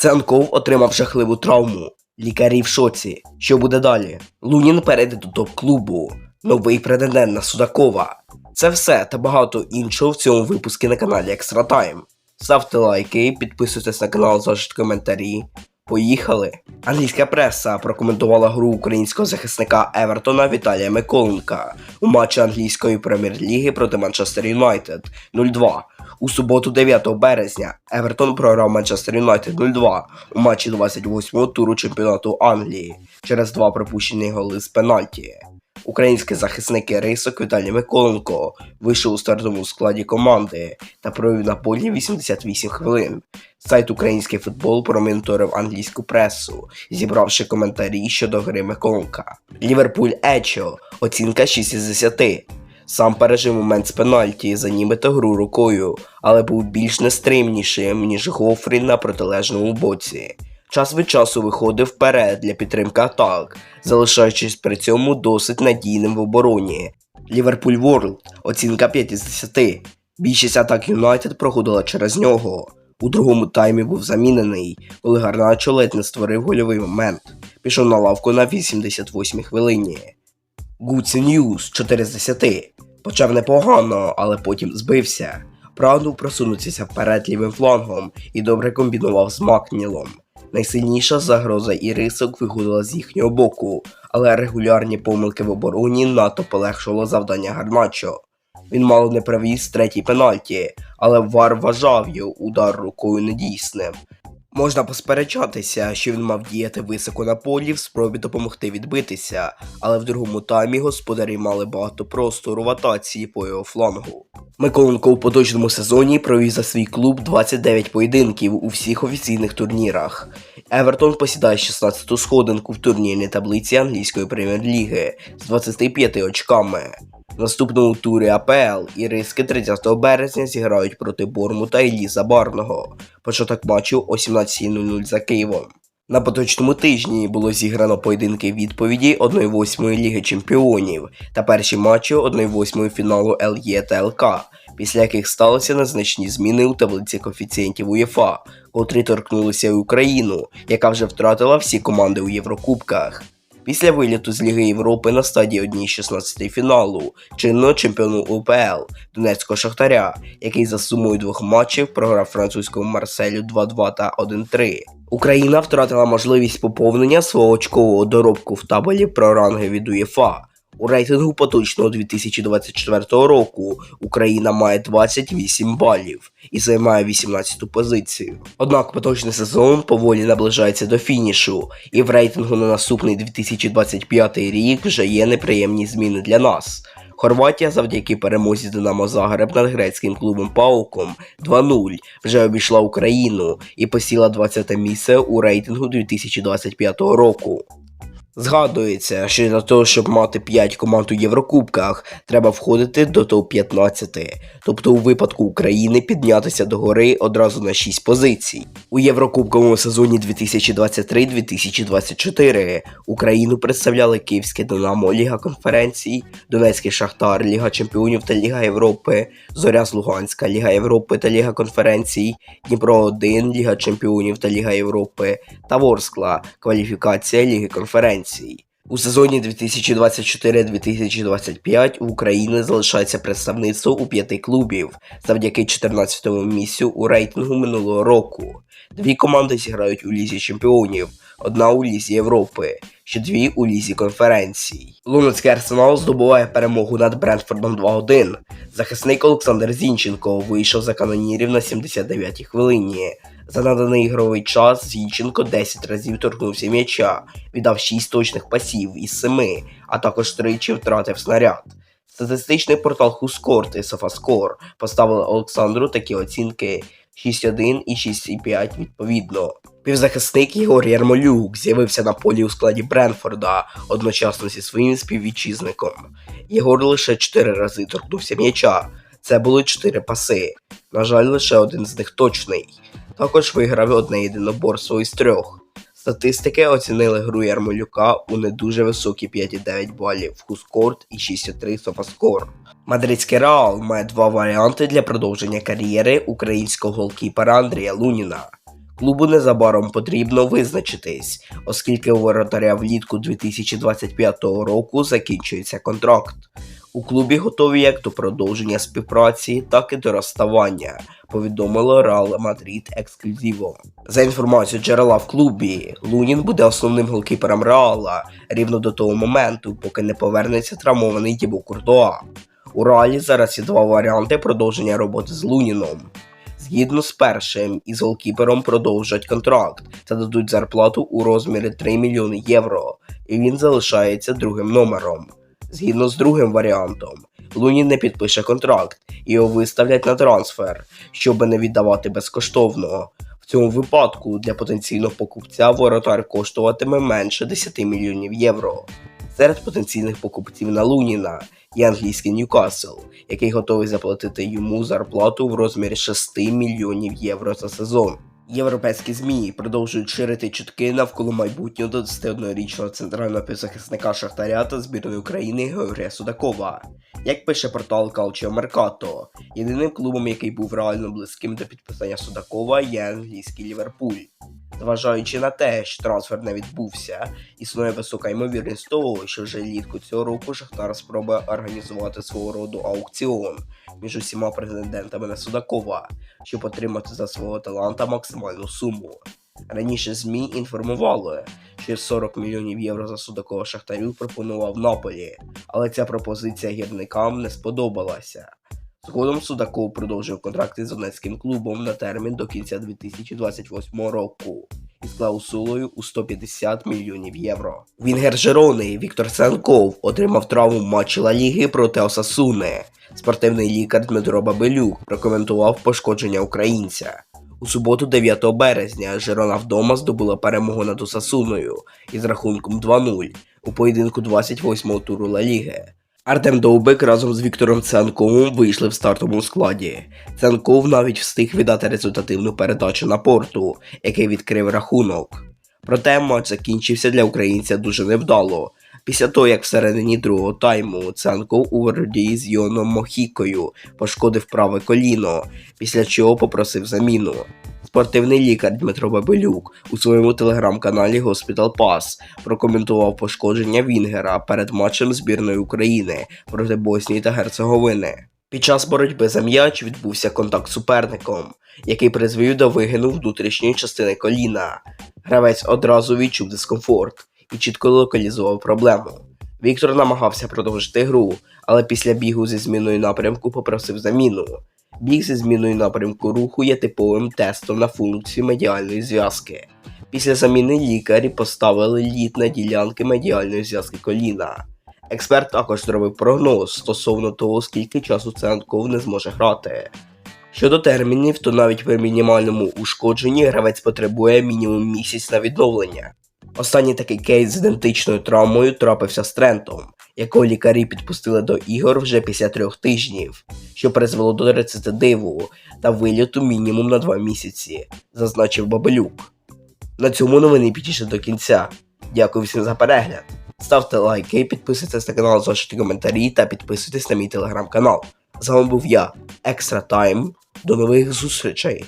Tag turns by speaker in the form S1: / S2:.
S1: Ценков отримав жахливу травму. Лікарі в шоці. Що буде далі? Лунін перейде до топ-клубу. Новий претендент на Судакова. Це все та багато іншого в цьому випуску на каналі Extra Time. Ставте лайки, підписуйтесь на канал, залиште коментарі. Поїхали! Англійська преса прокоментувала гру українського захисника Евертона Віталія Миколенка у матчі англійської прем'єр-ліги проти Манчестер Юнайтед 0-2. У суботу, 9 березня, Евертон програв Манчестер Юнайтед 0-2 у матчі 28-го туру чемпіонату Англії через два пропущені голи з пенальті. Український захисник Рисок Віталій Миколенко вийшов у стартовому складі команди та провів на полі 88 хвилин. Сайт Український футбол промоніторив англійську пресу, зібравши коментарі щодо гри Миколенка. Ліверпуль Ечо, оцінка 6 із 10. Сам пережив момент з пенальті за нібито гру рукою, але був більш нестримнішим, ніж Гофрі на протилежному боці. Час від часу виходив вперед для підтримки атак, залишаючись при цьому досить надійним в обороні. Ліверпуль Ворлд оцінка 5 із 10. Більшість атак Юнайтед проходила через нього. У другому таймі був замінений, коли Гарначо ледь не створив гольовий момент. Пішов на лавку на 88 хвилині. Гуці Ньюз 4 з 10. Почав непогано, але потім збився. Прагнув просунутися вперед лівим флангом і добре комбінував з Макнілом. Найсильніша загроза і рисок виходила з їхнього боку, але регулярні помилки в обороні надто полегшило завдання Гарначо. Він мало не привіз третій пенальті, але Вар вважав його удар рукою недійсним. Можна посперечатися, що він мав діяти високо на полі в спробі допомогти відбитися, але в другому таймі господарі мали багато простору в атаці по його флангу. Миколенко у поточному сезоні провів за свій клуб 29 поєдинків у всіх офіційних турнірах. Евертон посідає 16-ту сходинку в турнірній таблиці англійської прем'єр-ліги з 25 очками. Наступному турі АПЛ іриски 30 березня зіграють проти Бормута і Ліза Барного. Початок матчу о 17.00 за Києвом. На поточному тижні було зіграно поєдинки відповіді 1-8 Ліги Чемпіонів та перші матчі 1-8 фіналу ЛЄ та ЛК, після яких сталися незначні зміни у таблиці коефіцієнтів УЄФА, котрі торкнулися і Україну, яка вже втратила всі команди у Єврокубках. Після виліту з Ліги Європи на стадії 1-16 фіналу чинного чемпіону УПЛ Донецького Шахтаря, який за сумою двох матчів програв французькому Марселю 2-2 та 1-3. Україна втратила можливість поповнення свого очкового доробку в табелі про ранги від УЄФА. У рейтингу поточного 2024 року Україна має 28 балів і займає 18-ту позицію. Однак поточний сезон поволі наближається до фінішу, і в рейтингу на наступний 2025 рік вже є неприємні зміни для нас. Хорватія завдяки перемозі Динамо Загреб над грецьким клубом Пауком 2-0 вже обійшла Україну і посіла 20 місце у рейтингу 2025 року. Згадується, що для того, щоб мати 5 команд у Єврокубках, треба входити до топ-15, тобто у випадку України піднятися до гори одразу на 6 позицій. У Єврокубковому сезоні 2023-2024 Україну представляли Київське Динамо Ліга конференцій, Донецький Шахтар, Ліга Чемпіонів та Ліга Європи, Зоря з Луганська, Ліга Європи та Ліга конференцій, Дніпро 1, Ліга Чемпіонів та Ліга Європи та Ворскла, кваліфікація Ліги конференцій. У сезоні 2024-2025 в Україні залишається представництво у п'яти клубів завдяки 14-му місцю у рейтингу минулого року. Дві команди зіграють у Лізі Чемпіонів, одна у Лізі Європи, ще дві у Лізі конференцій. Луницький арсенал здобуває перемогу над Брентфордом 2-1. Захисник Олександр Зінченко вийшов за канонірів на 79-й хвилині. За наданий ігровий час Зінченко 10 разів торкнувся м'яча, віддав 6 точних пасів із 7, а також тричі втратив снаряд. Статистичний портал Хускорт і Софаскор поставили Олександру такі оцінки 6-1 і 6,5 відповідно. Півзахисник Єгор Ярмолюк з'явився на полі у складі Бренфорда одночасно зі своїм співвітчизником. Єгор лише 4 рази торкнувся м'яча. Це були 4 паси. На жаль, лише один з них точний. Також виграв одне єдиноборство із трьох. Статистики оцінили гру Ярмолюка у не дуже високі 5,9 балів в Хускорт і 6,3 Софаскор. Мадридський Реал має два варіанти для продовження кар'єри українського голкіпера Андрія Луніна. Клубу незабаром потрібно визначитись, оскільки у воротаря влітку 2025 року закінчується контракт. У клубі готові як до продовження співпраці, так і до розставання, повідомило Реал Мадрид ексклюзиво. За інформацією джерела в клубі, Лунін буде основним голкіпером Реала рівно до того моменту, поки не повернеться травмований Дібо Куртуа. У Реалі зараз є два варіанти продовження роботи з Луніном. Згідно з першим, із голкіпером продовжать контракт та дадуть зарплату у розмірі 3 мільйони євро, і він залишається другим номером. Згідно з другим варіантом, Лунін не підпише контракт його виставлять на трансфер, щоб не віддавати безкоштовно. В цьому випадку для потенційного покупця воротар коштуватиме менше 10 мільйонів євро. Серед потенційних покупців на Луніна є англійський Ньюкасл, який готовий заплатити йому зарплату в розмірі 6 мільйонів євро за сезон. Європейські ЗМІ продовжують ширити чутки навколо майбутнього 21-річного центрального півзахисника Шахтаря та збірної України Георгія Судакова. Як пише портал Calcio Mercato, єдиним клубом, який був реально близьким до підписання Судакова, є англійський Ліверпуль. Зважаючи на те, що трансфер не відбувся, існує висока ймовірність того, що вже влітку цього року Шахтар спробує організувати свого роду аукціон між усіма претендентами на Судакова, щоб отримати за свого таланта максимальну суму. Раніше ЗМІ інформували, що 40 мільйонів євро за Судакова Шахтарю пропонував Наполі, але ця пропозиція гірникам не сподобалася. Згодом Судаков продовжив контракти з Донецьким клубом на термін до кінця 2028 року із клаусулою у 150 мільйонів євро. Вінгер Жерони Віктор Санков отримав травму матчі Ла Ліги проти Осасуни. Спортивний лікар Дмитро Бабелюк прокоментував пошкодження українця. У суботу, 9 березня, Жерона вдома здобула перемогу над Осасуною із рахунком 2-0 у поєдинку 28-го туру Ла Ліги. Артем Довбик разом з Віктором Ценковим вийшли в стартовому складі. Ценков навіть встиг віддати результативну передачу на порту, який відкрив рахунок. Проте матч закінчився для українця дуже невдало. Після того, як всередині другого тайму Ценков у вороді з Йоном Мохікою пошкодив праве коліно, після чого попросив заміну. Спортивний лікар Дмитро Бабелюк у своєму телеграм-каналі Hospital Pass прокоментував пошкодження Вінгера перед матчем збірної України проти Боснії та Герцеговини. Під час боротьби за м'яч відбувся контакт з суперником, який призвів до вигину внутрішньої частини коліна. Гравець одразу відчув дискомфорт і чітко локалізував проблему. Віктор намагався продовжити гру, але після бігу зі зміною напрямку попросив заміну. Біг зі зміною напрямку руху є типовим тестом на функцію медіальної зв'язки. Після заміни лікарі поставили лід на ділянки медіальної зв'язки коліна. Експерт також зробив прогноз стосовно того, скільки часу Ценков не зможе грати. Щодо термінів, то навіть при мінімальному ушкодженні гравець потребує мінімум місяць на відновлення. Останній такий кейс з ідентичною травмою трапився з Трентом, якого лікарі підпустили до ігор вже після трьох тижнів, що призвело до рецидиву та виліту мінімум на два місяці, зазначив Бабелюк. На цьому новини підійшли до кінця. Дякую всім за перегляд. Ставте лайки, підписуйтесь на канал, залишайте коментарі та підписуйтесь на мій телеграм-канал. З вами був я, Екстра Тайм. До нових зустрічей!